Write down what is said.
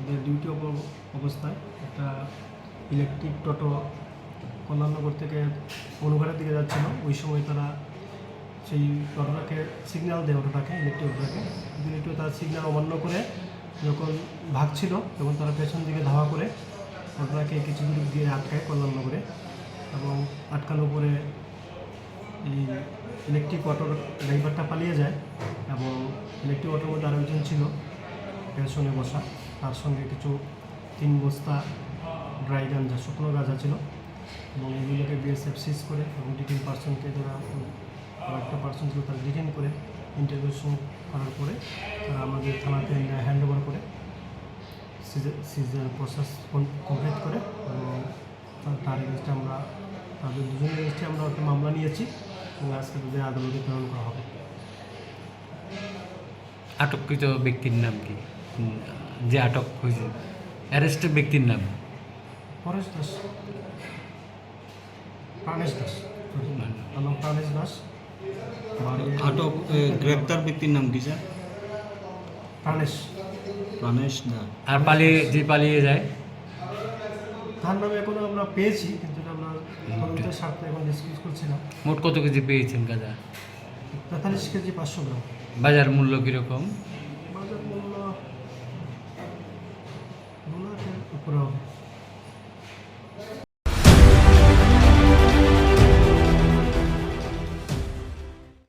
এদের ডিউটি অবস্থায় একটা ইলেকট্রিক টোটো কল্যাণনগর থেকে অনুঘাটের দিকে যাচ্ছিল। ওই সময় তারা সেই টোটোটাকে সিগন্যাল দেয় অটোটাকে ইলেকট্রিক অটোটাকে ইলেকট্রিক তারা সিগন্যাল অমান্য করে যখন ভাগছিল, তখন তারা পেছন দিকে ধাওয়া করে অটোটাকে কিছু দূর দিয়ে আটকায় কল্যাণনগরে এবং আটকানোর পরে এই ইলেকট্রিক অটোর ড্রাইভারটা পালিয়ে যায় এবং ইলেকট্রিক অটোর মধ্যে আরও একজন ছিল, পেছনে বসা। তার সঙ্গে কিছু তিন বস্তা ড্রাই গাঞ্জা শুকনো গাঁজা ছিল এবং এগুলোকে বিএসএফ সিজ করে এবং ডিটেন পার্সনকে যারা কয়েকটা পার্সন ছিল তারা ডিটেন করে ইন্টারভিউশন করার পরে তারা আমাদের থানাতে হ্যান্ড ওভার করে। সিজার প্রসেস কমপ্লিট করে এবং তার- তার এগেনস্টে আমরা, তাদের দুজনের এগেনস্টে আমরা একটা মামলা নিয়েছি এবং আজকে তাদের আদালতে প্রেরণ করা হবে। আটককৃত ব্যক্তির নাম কি? যে আটক হয়েছে। অ্যারেস্টেড ব্যক্তির নাম? পরেশ দাস। প্রাণেশ দাস। আমার প্রাণেশ দাস। আটক গ্রেপ্তার ব্যক্তির নাম কি স্যার? প্রাণেশ। রমেশ দা। আর পালিয়ে যে পালিয়ে যায়? তার নামে এখনও আমরা পেয়েছি কিন্তু আমরা তদন্তের স্বার্থে এখন ডিসকিউজ করছি না মোট কত কেজি পেয়েছেন গাঁজা? তেতাল্লিশ কেজি পাঁচশো গ্রাম। বাজার মূল্য কীরকম? 부끄러워.